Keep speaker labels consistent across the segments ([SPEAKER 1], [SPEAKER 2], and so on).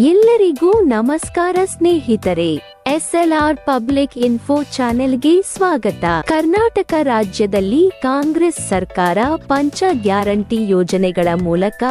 [SPEAKER 1] ಎಲ್ಲರಿಗೂ ನಮಸ್ಕಾರ ಸ್ನೇಹಿತರೆ, ಎಸ್ಎಲ್ಆರ್ ಪಬ್ಲಿಕ್ ಇನ್ಫೋ ಚಾನೆಲ್ಗೆ ಸ್ವಾಗತ. ಕರ್ನಾಟಕ ರಾಜ್ಯದಲ್ಲಿ ಕಾಂಗ್ರೆಸ್ ಸರ್ಕಾರ ಪಂಚ ಗ್ಯಾರಂಟಿ ಯೋಜನೆಗಳ ಮೂಲಕ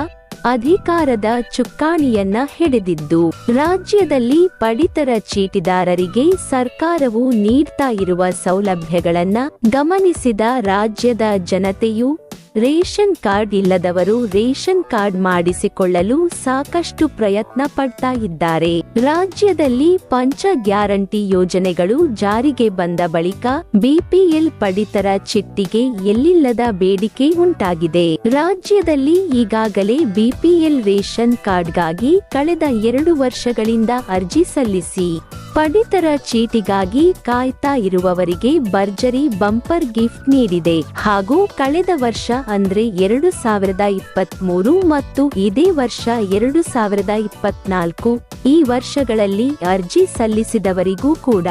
[SPEAKER 1] ಅಧಿಕಾರದ ಚುಕ್ಕಾಣಿಯನ್ನ ಹಿಡಿದಿದ್ದು, ರಾಜ್ಯದಲ್ಲಿ ಪಡಿತರ ಚೀಟಿದಾರರಿಗೆ ಸರ್ಕಾರವು ನೀಡ್ತಾ ಇರುವ ಸೌಲಭ್ಯಗಳನ್ನ ಗಮನಿಸಿದ ರಾಜ್ಯದ ಜನತೆಯು ರೇಷನ್ ಕಾರ್ಡ್ ಇಲ್ಲದವರು ರೇಷನ್ ಕಾರ್ಡ್ ಮಾಡಿಸಿಕೊಳ್ಳಲು ಸಾಕಷ್ಟು ಪ್ರಯತ್ನ ಪಡ್ತಾ ಇದ್ದಾರೆ. ರಾಜ್ಯದಲ್ಲಿ ಪಂಚ ಗ್ಯಾರಂಟಿ ಯೋಜನೆಗಳು ಜಾರಿಗೆ ಬಂದ ಬಳಿಕ ಬಿಪಿಎಲ್ ಪಡಿತರ ಚಿಟ್ಟಿಗೆ ಎಲ್ಲಿಲ್ಲದ ಬೇಡಿಕೆ ಉಂಟಾಗಿದೆ. ರಾಜ್ಯದಲ್ಲಿ ಈಗಾಗಲೇ ಬಿಪಿಎಲ್ ರೇಷನ್ ಕಾರ್ಡ್ಗಾಗಿ ಕಳೆದ ಎರಡು ವರ್ಷಗಳಿಂದ ಅರ್ಜಿ ಸಲ್ಲಿಸಿ. ಪಡಿತರ ಚೀಟಿಗಾಗಿ ಕಾಯ್ತಾ ಇರುವವರಿಗೆ ಭರ್ಜರಿ ಬಂಪರ್ ಗಿಫ್ಟ್ ನೀಡಿದೆ. ಹಾಗೂ ಕಳೆದ ವರ್ಷ ಅಂದ್ರೆ ಎರಡು ಸಾವಿರದ ಇಪ್ಪತ್ಮೂರು ಮತ್ತು ಇದೇ ವರ್ಷ ಎರಡು ಸಾವಿರದ ಇಪ್ಪತ್ನಾಲ್ಕು ಈ ವರ್ಷಗಳಲ್ಲಿ ಅರ್ಜಿ ಸಲ್ಲಿಸಿದವರಿಗೂ ಕೂಡ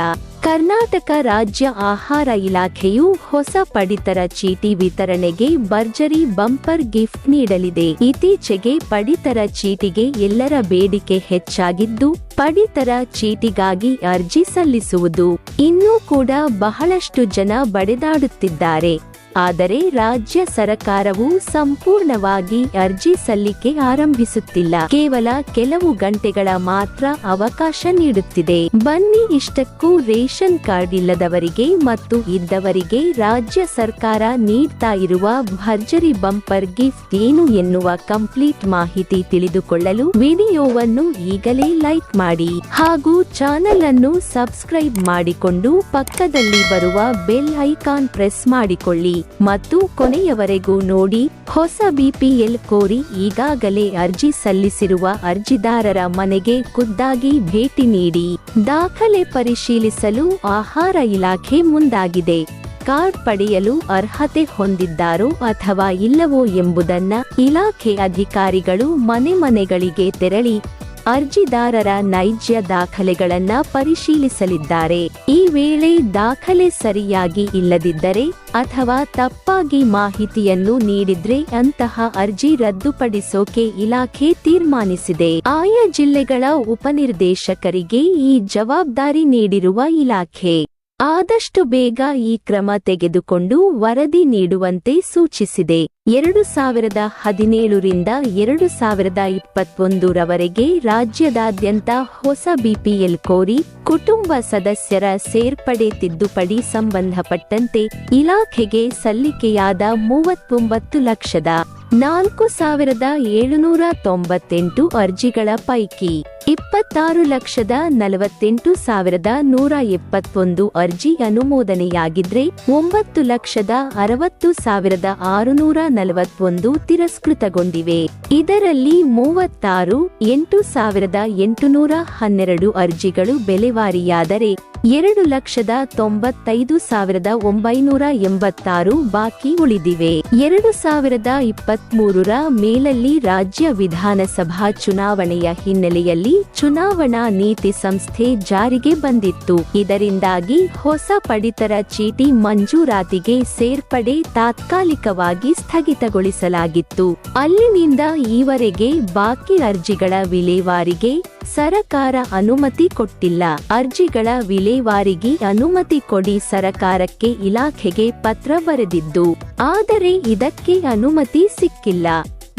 [SPEAKER 1] ಕರ್ನಾಟಕ ರಾಜ್ಯ ಆಹಾರ ಇಲಾಖೆಯು ಹೊಸ ಪಡಿತರ ಚೀಟಿ ವಿತರಣೆಗೆ ಭರ್ಜರಿ ಬಂಪರ್ ಗಿಫ್ಟ್ ನೀಡಲಿದೆ. ಇತ್ತೀಚೆಗೆ ಪಡಿತರ ಚೀಟಿಗೆ ಎಲ್ಲರ ಬೇಡಿಕೆ ಹೆಚ್ಚಾಗಿದ್ದು, ಪಡಿತರ ಚೀಟಿಗಾಗಿ ಅರ್ಜಿ ಸಲ್ಲಿಸುವುದು ಇನ್ನೂ ಕೂಡ ಬಹಳಷ್ಟು ಜನ ಬಡೆದಾಡುತ್ತಿದ್ದಾರೆ. ಆದರೆ ರಾಜ್ಯ ಸರಕಾರವು ಸಂಪೂರ್ಣವಾಗಿ ಅರ್ಜಿ ಸಲ್ಲಿಕೆ ಆರಂಭಿಸುತ್ತಿಲ್ಲ. ಕೇವಲ ಕೆಲವು ಗಂಟೆಗಳ ಮಾತ್ರ ಅವಕಾಶ ನೀಡುತ್ತಿದೆ. ಬನ್ನಿ ಇಷ್ಟಕ್ಕೂ ರೇಷನ್ ಕಾರ್ಡ್ ಇಲ್ಲದವರಿಗೆ ಮತ್ತು ಇದ್ದವರಿಗೆ ರಾಜ್ಯ ಸರ್ಕಾರ ನೀಡ್ತಾ ಇರುವ ಭರ್ಜರಿ ಬಂಪರ್ ಗಿಫ್ಟ್ ಏನು ಎನ್ನುವ ಕಂಪ್ಲೀಟ್ ಮಾಹಿತಿ ತಿಳಿದುಕೊಳ್ಳಲು ವಿಡಿಯೋವನ್ನು ಈಗಲೇ ಲೈಕ್ ಮಾಡಿ. ಹಾಗೂ ಚಾನೆಲ್ ಅನ್ನು ಸಬ್ಸ್ಕ್ರೈಬ್ ಮಾಡಿಕೊಂಡು ಪಕ್ಕದಲ್ಲಿ ಬರುವ ಬೆಲ್ ಐಕಾನ್ ಪ್ರೆಸ್ ಮಾಡಿಕೊಳ್ಳಿ. ಮತ್ತು ಕೊನೆಯವರೆಗೂ ನೋಡಿ, ಹೊಸ ಬಿಪಿಎಲ್ ಕೋರಿ ಈಗಾಗಲೇ ಅರ್ಜಿ ಸಲ್ಲಿಸಿರುವ ಅರ್ಜಿದಾರರ ಮನೆಗೆ ಖುದ್ದಾಗಿ ಭೇಟಿ ನೀಡಿ, ದಾಖಲೆ ಪರಿಶೀಲಿಸಲು ಆಹಾರ ಇಲಾಖೆ ಮುಂದಾಗಿದೆ. ಕಾರ್ಡ್ ಪಡೆಯಲು ಅರ್ಹತೆ ಹೊಂದಿದ್ದಾರೋ ಅಥವಾ ಇಲ್ಲವೋ ಎಂಬುದನ್ನ ಇಲಾಖೆ ಅಧಿಕಾರಿಗಳು ಮನೆ ಮನೆಗಳಿಗೆ ತೆರಳಿ ಅರ್ಜಿದಾರರ ನೈಜ ದಾಖಲೆಗಳನ್ನ ಪರಿಶೀಲಿಸಲಿದ್ದಾರೆ. ಈ ವೇಳೆ ದಾಖಲೆ ಸರಿಯಾಗಿ ಇಲ್ಲದಿದ್ದರೆ ಅಥವಾ ತಪ್ಪಾಗಿ ಮಾಹಿತಿಯನ್ನು ನೀಡಿದ್ರೆ ಅಂತಹ ಅರ್ಜಿ ರದ್ದುಪಡಿಸೋಕೆ ಇಲಾಖೆ ತೀರ್ಮಾನಿಸಿದೆ. ಆಯಾ ಜಿಲ್ಲೆಗಳ ಉಪನಿರ್ದೇಶಕರಿಗೆ ಈ ಜವಾಬ್ದಾರಿ ನೀಡಿರುವ ಇಲಾಖೆ. ಆದಷ್ಟು ಬೇಗ ಈ ಕ್ರಮ ತೆಗೆದುಕೊಂಡು ವರದಿ ನೀಡುವಂತೆ ಸೂಚಿಸಿದೆ. ಎರಡು ಸಾವಿರದ ಹದಿನೇಳರಿಂದ ಎರಡು ಸಾವಿರದ ಇಪ್ಪತ್ತೊಂದರವರೆಗೆ ರಾಜ್ಯದಾದ್ಯಂತ ಹೊಸ ಬಿಪಿಎಲ್ ಕೋರಿ ಕುಟುಂಬ ಸದಸ್ಯರ ಸೇರ್ಪಡೆ ತಿದ್ದುಪಡಿ ಸಂಬಂಧಪಟ್ಟಂತೆ ಇಲಾಖೆಗೆ ಸಲ್ಲಿಕೆಯಾದ ಮೂವತ್ತೊಂಬತ್ತು ಲಕ್ಷದ ನಾಲ್ಕು ಸಾವಿರದ ಏಳುನೂರ ತೊಂಬತ್ತೆಂಟು ಅರ್ಜಿಗಳ ಪೈಕಿ ಇಪ್ಪತ್ತಾರು ಲಕ್ಷದ ನಲವತ್ತೆಂಟು ಸಾವಿರದ ನೂರ ಎಪ್ಪತ್ತೊಂದು ಅರ್ಜಿ ಅನುಮೋದನೆಯಾಗಿದ್ರೆ ಒಂಬತ್ತು ಲಕ್ಷದ ಅರವತ್ತು ಸಾವಿರದ ಆರುನೂರ ನಲವತ್ತೊಂದು ತಿರಸ್ಕೃತಗೊಂಡಿವೆ. ಇದರಲ್ಲಿ ಮೂವತ್ತಾರು, ಎಂಟು ಸಾವಿರದ ಎಂಟುನೂರ ಹನ್ನೆರಡು ಅರ್ಜಿಗಳು ಬೆಲೆವಾರಿಯಾದರೆ ಎರಡು ಲಕ್ಷದ ತೊಂಬತ್ತೈದು ಸಾವಿರದ ಒಂಬೈನೂರ ಎಂಬತ್ತಾರು ಬಾಕಿ ಉಳಿದಿವೆ. ಎರಡು ಸಾವಿರದ ಇಪ್ಪತ್ಮೂರರ ಮೇಲಲ್ಲಿ ರಾಜ್ಯ ವಿಧಾನಸಭಾ ಚುನಾವಣೆಯ ಹಿನ್ನೆಲೆಯಲ್ಲಿ ಚುನಾವಣಾ ನೀತಿ ಸಂಸ್ಥೆ ಜಾರಿಗೆ ಬಂದಿತ್ತು. ಇದರಿಂದಾಗಿ ಹೊಸ ಪಡಿತರ ಚೀಟಿ ಮಂಜೂರಾತಿಗೆ ಸೇರ್ಪಡೆ ತಾತ್ಕಾಲಿಕವಾಗಿ ಸ್ಥಗಿತಗೊಳಿಸಲಾಗಿತ್ತು. ಅಲ್ಲಿನಿಂದ ಈವರೆಗೆ ಬಾಕಿ ಅರ್ಜಿಗಳ ವಿಲೇವಾರಿಗೆ ಸರಕಾರ ಅನುಮತಿ ಕೊಟ್ಟಿಲ್ಲ. ಅರ್ಜಿಗಳ ವಿಲೇವಾರಿಗೆ ಅನುಮತಿ ಕೊಡಿ ಸರಕಾರಕ್ಕೆ ಇಲಾಖೆಗೆ ಪತ್ರ ಬರೆದಿದ್ದು, ಆದರೆ ಇದಕ್ಕೆ ಅನುಮತಿ ಸಿಕ್ಕಿಲ್ಲ.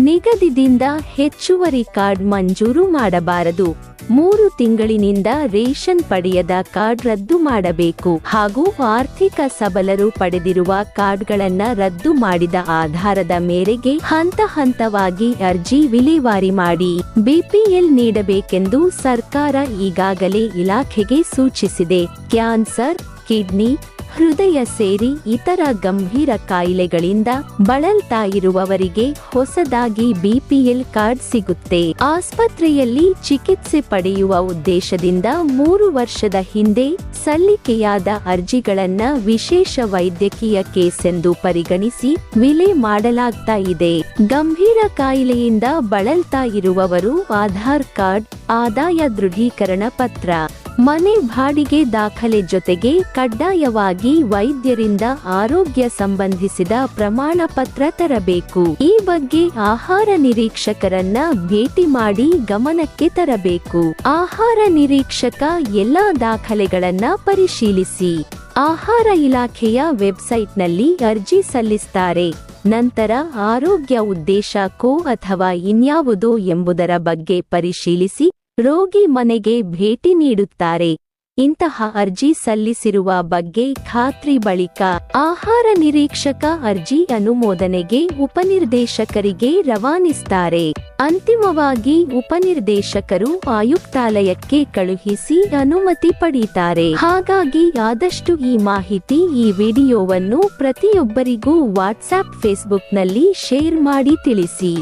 [SPEAKER 1] ನಿಗದಿದಿಂದ ಹೆಚ್ಚುವರಿ ಕಾರ್ಡ್ ಮಂಜೂರು ಮಾಡಬಾರದು. ಮೂರು ತಿಂಗಳಿನಿಂದ ರೇಷನ್ ಪಡೆಯದ ಕಾರ್ಡ್ ರದ್ದು ಮಾಡಬೇಕು ಹಾಗೂ ಆರ್ಥಿಕ ಸಬಲರು ಪಡೆದಿರುವ ಕಾರ್ಡ್ಗಳನ್ನ ರದ್ದು ಮಾಡಿದ ಆಧಾರದ ಮೇರೆಗೆ ಹಂತ ಹಂತವಾಗಿ ಅರ್ಜಿ ವಿಲೇವಾರಿ ಮಾಡಿ ಬಿಪಿಎಲ್ ನೀಡಬೇಕೆಂದು ಸರ್ಕಾರ ಈಗಾಗಲೇ ಇಲಾಖೆಗೆ ಸೂಚಿಸಿದೆ. ಕ್ಯಾನ್ಸರ್, ಕಿಡ್ನಿ ಹೃದಯ ಸೇರಿ ಇತರ ಗಂಭೀರ ಕಾಯಿಲೆಗಳಿಂದ ಬಳಲ್ತಾ ಇರುವವರಿಗೆ ಹೊಸದಾಗಿ ಬಿಪಿಎಲ್ ಕಾರ್ಡ್ ಸಿಗುತ್ತೆ. ಆಸ್ಪತ್ರೆಯಲ್ಲಿ ಚಿಕಿತ್ಸೆ ಪಡೆಯುವ ಉದ್ದೇಶದಿಂದ ಮೂರು ವರ್ಷದ ಹಿಂದೆ ಸಲ್ಲಿಕೆಯಾದ ಅರ್ಜಿಗಳನ್ನ ವಿಶೇಷ ವೈದ್ಯಕೀಯ ಕೇಸ್ ಎಂದು ಪರಿಗಣಿಸಿ ವಿಲೆ ಮಾಡಲಾಗ್ತಾ ಇದೆ. ಗಂಭೀರ ಕಾಯಿಲೆಯಿಂದ ಬಳಲ್ತಾ ಇರುವವರು ಆಧಾರ್ ಕಾರ್ಡ್, ಆದಾಯ ದೃಢೀಕರಣ ಪತ್ರ. ಮನೆ ಬಾಡಿಗೆ ದಾಖಲೆ ಜೊತೆಗೆ ಕಡ್ಡಾಯವಾಗಿ ವೈದ್ಯರಿಂದ ಆರೋಗ್ಯ ಸಂಬಂಧಿಸಿದ ಪ್ರಮಾಣ ಪತ್ರ ತರಬೇಕು. ಈ ಬಗ್ಗೆ ಆಹಾರ ನಿರೀಕ್ಷಕರನ್ನ ಭೇಟಿ ಮಾಡಿ ಗಮನಕ್ಕೆ ತರಬೇಕು. ಆಹಾರ ನಿರೀಕ್ಷಕ ಎಲ್ಲಾ ದಾಖಲೆಗಳನ್ನ ಪರಿಶೀಲಿಸಿ. ಆಹಾರ ಇಲಾಖೆಯ ವೆಬ್ಸೈಟ್ನಲ್ಲಿ ಅರ್ಜಿ ಸಲ್ಲಿಸುತ್ತಾರೆ ನಂತರ ಆರೋಗ್ಯ ಉದ್ದೇಶ ಕೋ ಅಥವಾ ಇನ್ಯಾವುದೋ ಎಂಬುದರ ಬಗ್ಗೆ ಪರಿಶೀಲಿಸಿ ರೋಗಿ ಮನೆಗೆ ಭೇಟಿ ನೀಡುತ್ತಾರೆ. ಇಂತಹ ಅರ್ಜಿ ಸಲ್ಲಿಸಿರುವ ಬಗ್ಗೆ ಖಾತ್ರಿ ಬಳಿಕ ಆಹಾರ ನಿರೀಕ್ಷಕ ಅರ್ಜಿ ಅನುಮೋದನೆಗೆ ಉಪನಿರ್ದೇಶಕರಿಗೆ ರವಾನಿಸ್ತಾರೆ. ಅಂತಿಮವಾಗಿ ಉಪನಿರ್ದೇಶಕರು ಆಯುಕ್ತಾಲಯಕ್ಕೆ ಕಳುಹಿಸಿ ಅನುಮತಿ ಪಡೀತಾರೆ. ಹಾಗಾಗಿ ಆದಷ್ಟು ಈ ಮಾಹಿತಿ ಈ ವಿಡಿಯೋವನ್ನು ಪ್ರತಿಯೊಬ್ಬರಿಗೂ ವಾಟ್ಸ್ಆಪ್ ಫೇಸ್ಬುಕ್ನಲ್ಲಿ ಶೇರ್ ಮಾಡಿ ತಿಳಿಸಿ.